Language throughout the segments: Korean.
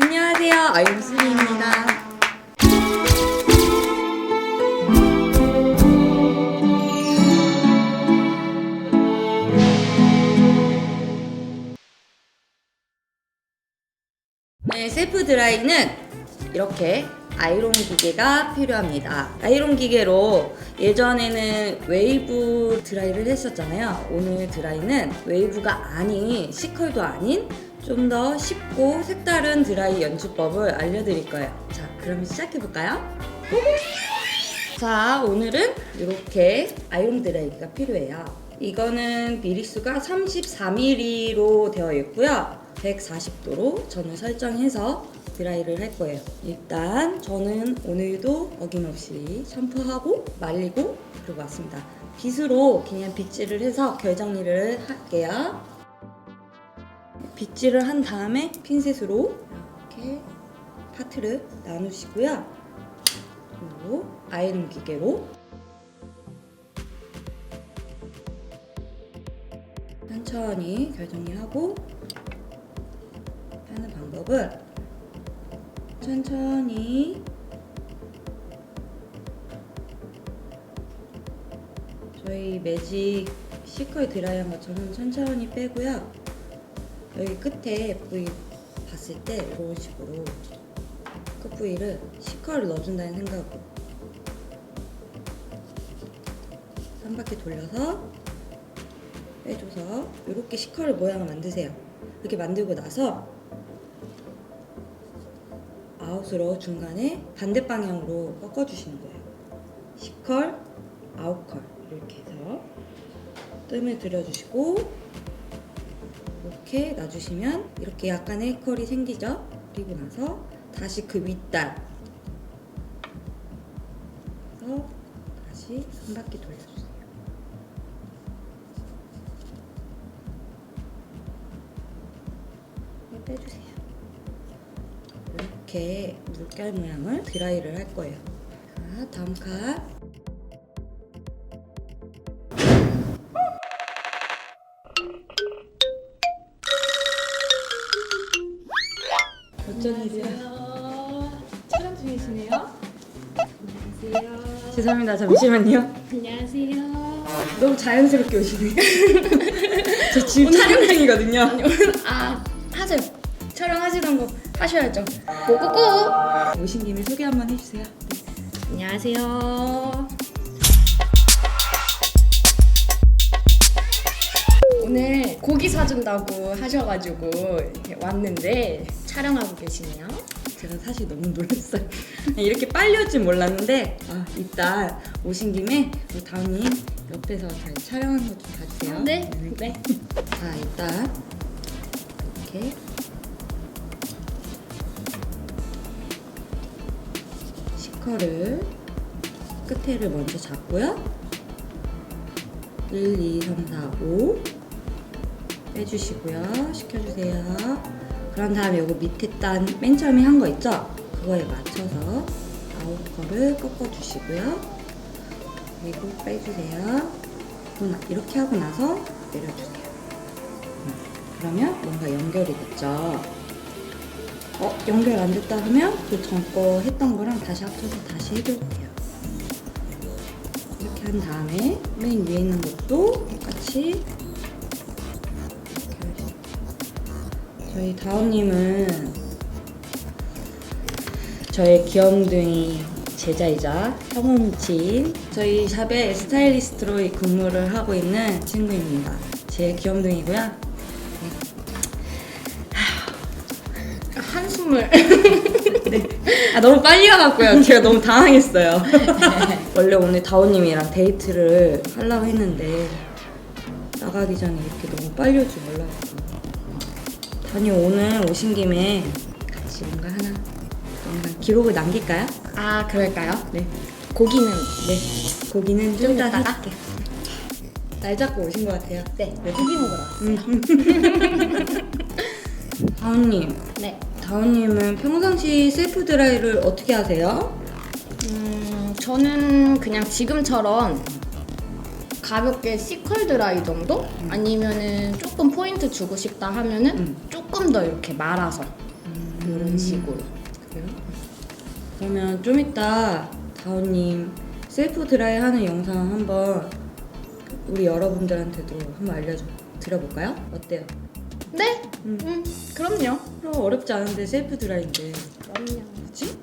안녕하세요. 아윤수입니다. 네, 셀프 드라이는 이렇게 아이론 기계가 필요합니다. 아이론 기계로 예전에는 웨이브 드라이를 했었잖아요. 오늘 드라이는 웨이브가 아닌 시컬도 아닌 좀 더 쉽고 색다른 드라이 연주법을 알려드릴 거예요. 자, 그럼 시작해 볼까요? 자, 오늘은 이렇게 아이론 드라이기가 필요해요. 이거는 미리수가 34mm로 되어 있고요. 140도로 저는 설정해서 드라이를 할 거예요. 일단 저는 오늘도 어김없이 샴푸하고 말리고 그러고 왔습니다. 빗으로 그냥 빗질을 해서 결정리를 할게요. 빗질을 한 다음에 핀셋으로 이렇게 파트를 나누시고요. 그리고 아이론 기계로 천천히 결정리하고 하는 방법은 천천히 저희 매직 시컬 드라이한 것처럼 천천히 빼고요. 여기 끝에 부위 봤을 때 이런 식으로 끝 부위를 시컬을 넣어준다는 생각으로 한 바퀴 돌려서 빼줘서 이렇게 시컬 모양을 만드세요. 이렇게 만들고 나서 아웃으로 중간에 반대 방향으로 꺾어주시는 거예요. 시컬, 아웃컬 이렇게 해서 뜸을 들여주시고 이렇게 놔주시면 이렇게 약간의 컬이 생기죠. 그리고 나서 다시 그 윗단 그래서 다시 한 바퀴 돌려주세요. 네, 빼주세요. 이렇게 물결 모양을 드라이를 할 거예요. 자, 다음 칸. 어쩐 일이야? 촬영 중이시네요. 안녕하세요. 죄송합니다. 잠시만요. 안녕하세요. 너무 자연스럽게 오시네. 저 지금 촬영 중이거든요. 아 하세요. 촬영하시던 거 하셔야죠. 고고고. 오신 김에 소개 한번 해주세요. 안녕하세요. 고기 사준다고 하셔가지고 이렇게 왔는데 촬영하고 계시네요. 제가 사실 너무 놀랐어요. 이렇게 빨리 올 줄 몰랐는데 아, 이따 오신 김에 우리 다은님 옆에서 잘 촬영하는 거 좀 봐주세요. 네. 네. 자, 일단 이렇게 시커를 끝에를 먼저 잡고요. 1, 2, 3, 4, 5 빼주시고요. 식혀주세요. 그런 다음에 요거 밑에 단맨 처음에 한 거 있죠? 그거에 맞춰서 아홉 거를 꺾어주시고요. 그리고 빼주세요. 이렇게 하고 나서 내려주세요. 음, 그러면 뭔가 연결이 됐죠. 어, 연결 안 됐다 하면 그 전 거 했던 거랑 다시 합쳐서 다시 해볼게요. 이렇게 한 다음에 맨 위에 있는 것도 똑같이 저희 다운님은 저의 귀염둥이 제자이자 형음친 저희 샵에 스타일리스트로 근무를 하고 있는 친구입니다. 제 귀염둥이고요. 한숨을 아 너무 빨리 와갖고요. 제가 너무 당황했어요. 원래 오늘 다오님이랑 데이트를 하려고 했는데 나가기 전에 이렇게 너무 몰라가지고 다니 오늘 오신 김에 같이 뭔가 하나 뭔가 기록을 남길까요? 아 그럴까요? 네. 고기는 네. 고기는 좀좀 이따? 해줄게. 날 잡고 오신 것 같아요. 네 고기 먹으러 왔어요. 다오님, 네. 다오님은 평상시 셀프 드라이를 어떻게 하세요? 음, 저는 그냥 지금처럼 가볍게 시컬 드라이 정도? 아니면은 조금 포인트 주고 싶다 하면은 음. 조금 더 이렇게 말아서 이런 식으로. 그래요? 그러면 좀 이따 다운님 셀프 드라이 하는 영상 한번 우리 여러분들한테도 한번 알려줘 드려볼까요? 어때요? 네? 음. 음, 그럼요. 그럼 어렵지 않은데 셀프 드라이인데 그럼요. 그치?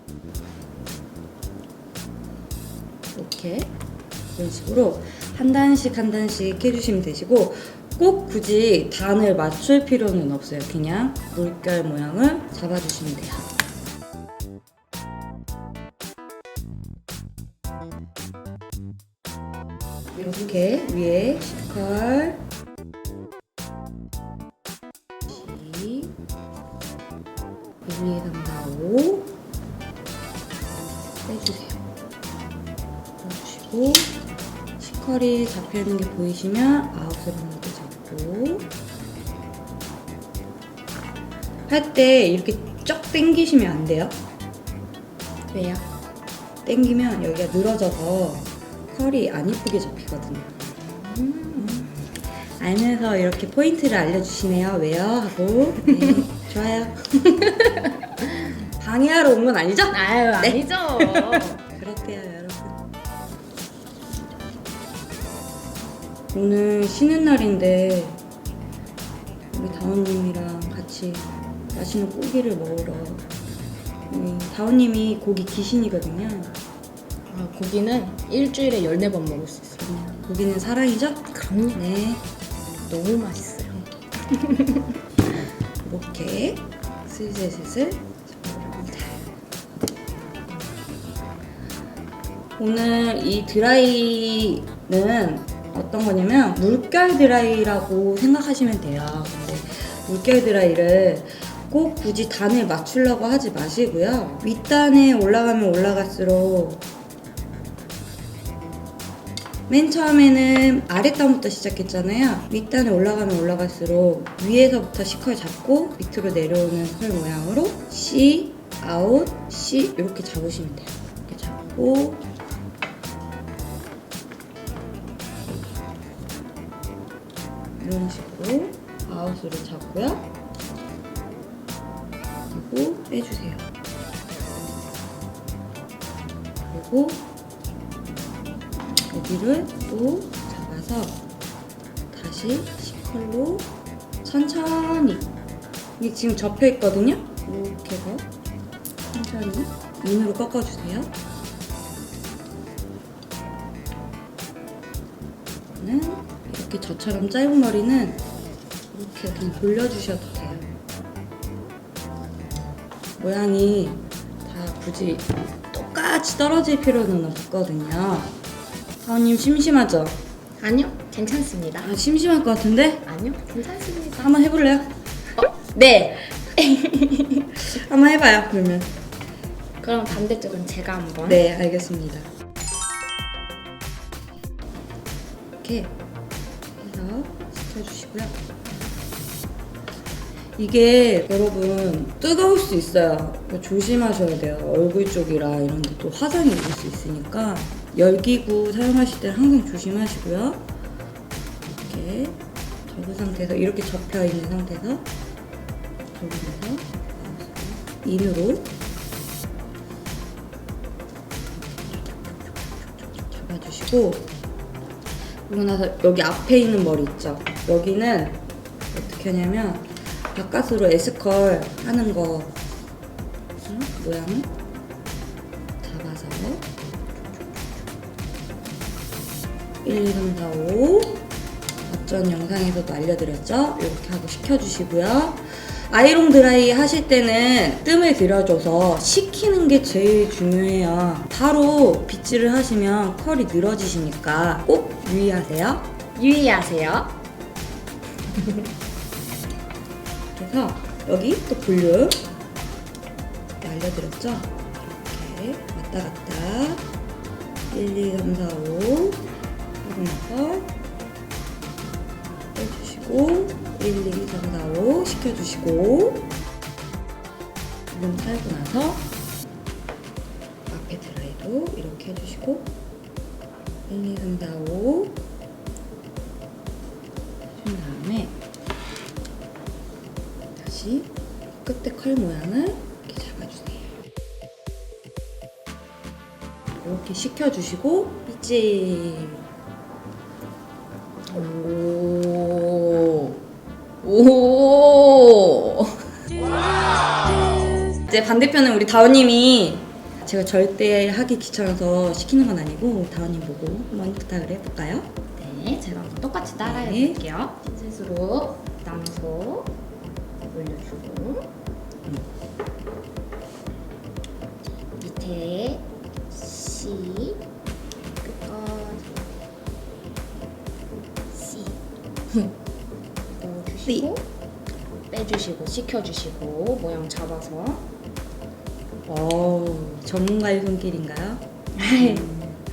이렇게 이런 식으로 한 단씩 한 단씩 해주시면 되시고 꼭 굳이 단을 맞출 필요는 없어요. 그냥 물결 모양을 잡아주시면 돼요. 이렇게 위에 시컬 시 1, 2, 3, 4, 5 시컬이 잡혀있는 게 보이시면 아웃을 하나 더 잡고 할 때 이렇게 쫙 당기시면 안 돼요. 왜요? 당기면 여기가 늘어져서 컬이 안 이쁘게 잡히거든요. 음. 알면서 이렇게 포인트를 알려주시네요. 왜요? 하고 네, 좋아요. 방해하러 온 건 아니죠? 아유, 네. 아니죠. 그렇대요, 여러분. 오늘 쉬는 날인데 우리 다운님이랑 같이 맛있는 고기를 먹으러 우리 다운님이 고기 귀신이거든요. 아, 고기는 일주일에 14번 먹을 수 있어요. 고기는 사랑이죠? 그럼요. 네, 너무 맛있어요. 이렇게 슬슬슬슬 잡아줍니다. 오늘 이 드라이는 어떤 거냐면 물결 드라이라고 생각하시면 돼요. 근데 물결 드라이를 꼭 굳이 단을 맞추려고 하지 마시고요. 윗단에 올라가면 올라갈수록 맨 처음에는 아랫단부터 시작했잖아요. 윗단에 올라가면 올라갈수록 위에서부터 C컬 잡고 밑으로 내려오는 컬 모양으로 C, 아웃, C 이렇게 잡으시면 돼요. 이렇게 잡고 이런 식으로 아웃으로 잡고요. 그리고 빼주세요. 그리고 여기를 또 잡아서 다시 C컬로 천천히 이게 지금 접혀 있거든요 이렇게 해서 천천히 인으로 꺾어주세요 이렇게 저처럼 짧은 머리는 이렇게 그냥 돌려주셔도 돼요 모양이 다 굳이 똑같이 떨어질 필요는 없거든요 사원님 심심하죠? 아니요, 괜찮습니다. 아 심심할 것 같은데? 아니요, 괜찮습니다. 한번 해볼래요? 네. 한번 해봐요 그러면 그럼 반대쪽은 제가 한번. 네 알겠습니다 이렇게 시켜주시고요. 이게 여러분 뜨거울 수 있어요. 조심하셔야 돼요. 얼굴 쪽이라 이런 데 또 화상이 입을 수 있으니까 열기구 사용하실 때는 항상 조심하시고요. 이렇게 접은 상태에서 이렇게 접혀 있는 상태에서 접으면서 인으로 잡아주시고 그러고 나서 여기 앞에 있는 머리 있죠? 여기는 어떻게 하냐면 바깥으로 S컬 하는 거 응? 모양을 잡아서 1, 2, 3, 4, 5 앞전 영상에서도 알려드렸죠? 이렇게 하고 식혀주시고요. 아이롱 드라이 하실 때는 뜸을 들여줘서 식히는 게 제일 중요해요. 바로 빗질을 하시면 컬이 늘어지시니까 꼭 유의하세요. 유의하세요. 그래서 여기 또 볼륨 알려드렸죠? 이렇게 왔다 갔다 1, 2, 3, 4, 5 하고 나서 빼주시고 1, 2, 3, 4, 5 시켜주시고 문 깔고 나서 앞에 드라이도 이렇게 해주시고 1, 2, 3, 4, 5 해준 다음에 다시 끝에 컬 모양을 이렇게 잡아주세요. 이렇게 식혀주시고 삐짐 오. 이제 반대편은 우리 다원님이 제가 절대 하기 귀찮아서 시키는 건 아니고 다원님 보고 한번 부탁을 해볼까요? 네, 제가 똑같이 따라해 네. 볼게요. 핀셋으로 남소 올려주고 밑에 C 넣어주시고 빼주시고 식혀주시고 모양 잡아서. 어 전문가의 손길인가요?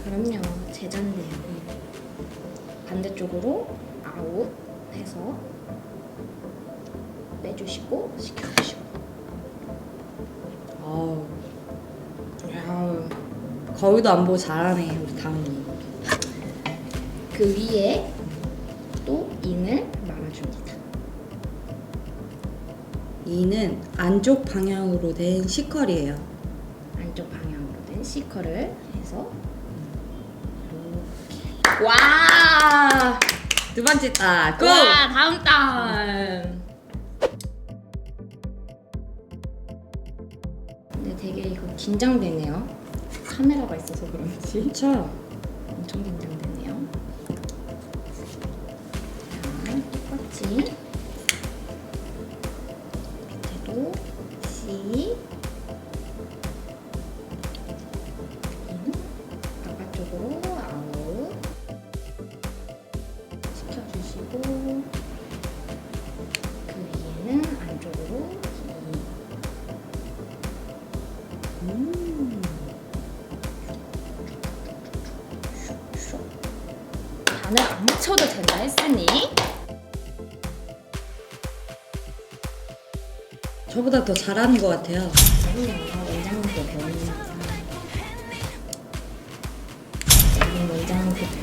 그럼요. 제자인데요. 반대쪽으로 아웃 해서 빼주시고 식혀주시고. 어우. 야우, 거울도 안 보고 잘하네 우리 다원님 그 위에 또 인을 이는 안쪽 방향으로 된 시컬이에요. 안쪽 방향으로 된 C컬을 해서 이렇게. 와! 두 번째 딸. 와, 다음 딸. 근데 되게 이거 긴장되네요. 카메라가 있어서 그런지. 그쵸? 엄청 긴장되네요. 자, 똑같이. 저보다 더 잘하는 것 같아요.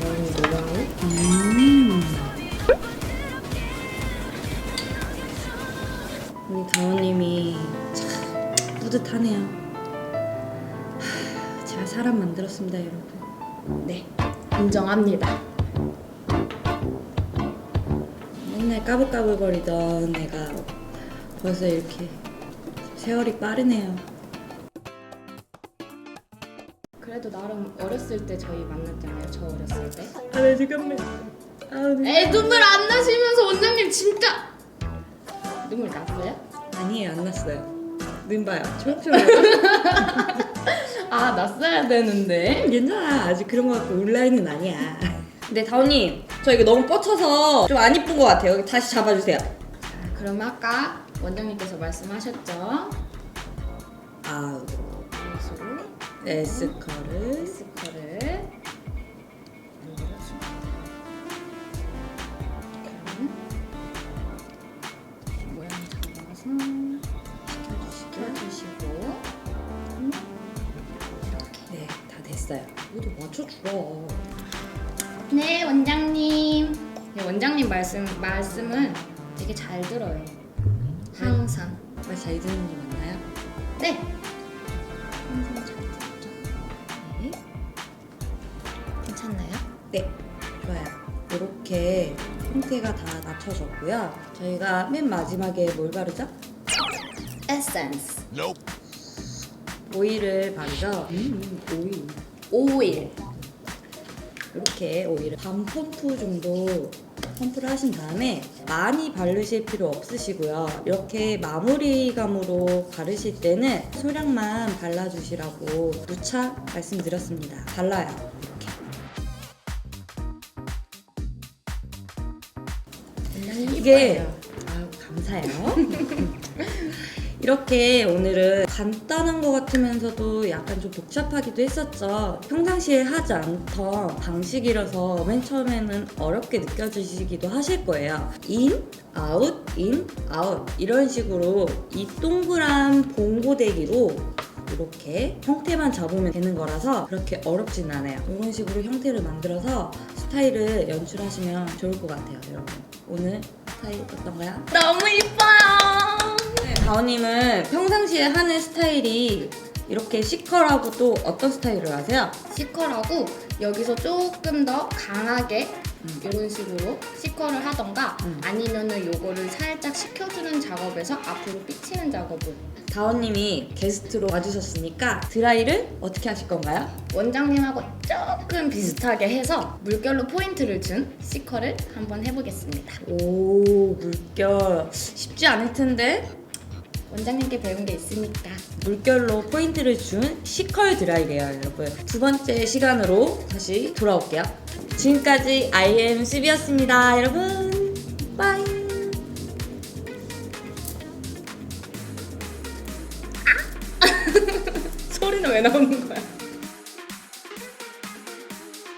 배우는 노하우 음. 우리 다원님이 참 뿌듯하네요. 하, 제가 사람 만들었습니다 여러분. 네 인정합니다. 맨날 까불까불거리던 애가 벌써 이렇게 세월이 빠르네요. 그래도 나름 어렸을 때 저희 만났잖아요? 저 어렸을 때? 아 네 잠깐만 아, 네. 에이 눈물 안 나시면서 원장님 진짜! 눈물 났어요? 아니에요 안 났어요. 눈 봐요. 초록초록 아 났어야 되는데. 괜찮아. 아직 그런 거 갖고 온라인은 아니야. 네 다원님 저 이거 너무 뻗쳐서 좀 안 이쁜 것 같아요. 여기 다시 잡아주세요. 자 그러면 아까 원장님께서 말씀하셨죠 아우 이것으로 에스커를 스커를 만들어줍니다. 그럼 모양 잡아서 식혀주시고 음, 이렇게. 네 다 됐어요 이것도 맞춰주라 네 원장님. 네 원장님 말씀 말씀은 되게 잘 들어요. 항상. 말 잘 듣는 게 맞나요? 네. 항상 잘 듣죠. 네. 괜찮나요? 네 좋아요 이렇게 형태가 다 맞춰졌고요 저희가 맨 마지막에 뭘 바르죠? 에센스. 오일을 바르죠 음, 오일 오일. 이렇게 오일을 반 펌프 정도 펌프를 하신 다음에 많이 바르실 필요 없으시고요. 이렇게 마무리감으로 바르실 때는 소량만 발라주시라고 누차 말씀드렸습니다. 발라요. 이렇게. 원장님 이게. 아유 감사해요. 이렇게 오늘은 간단한 것 같으면서도 약간 좀 복잡하기도 했었죠. 평상시에 하지 않던 방식이라서 맨 처음에는 어렵게 느껴지시기도 하실 거예요. 인, 아웃, 인, 아웃 이런 식으로 이 동그란 봉고데기로 이렇게 형태만 잡으면 되는 거라서 그렇게 어렵진 않아요. 이런 식으로 형태를 만들어서 스타일을 연출하시면 좋을 것 같아요, 여러분. 오늘 스타일 어떤가요? 너무 이뻐요. 다원님은 평상시에 하는 스타일이 이렇게 시컬하고 또 어떤 스타일을 하세요? 시컬하고 여기서 조금 더 강하게 이런 식으로 시컬을 하던가 음. 아니면은 요거를 살짝 식혀주는 작업에서 앞으로 삐치는 작업을 다원님이 게스트로 와주셨으니까 드라이를 어떻게 하실 건가요? 원장님하고 조금 비슷하게 해서 물결로 포인트를 준 시컬을 한번 해보겠습니다. 오 물결. 쉽지 않을 텐데. 원장님께 배운 게 있으니까? 물결로 포인트를 준 시컬 드라이래요 여러분. 두 번째 시간으로 다시 돌아올게요. 지금까지 IM 수비였습니다 여러분. 빠이 소리는 왜 나오는 거야?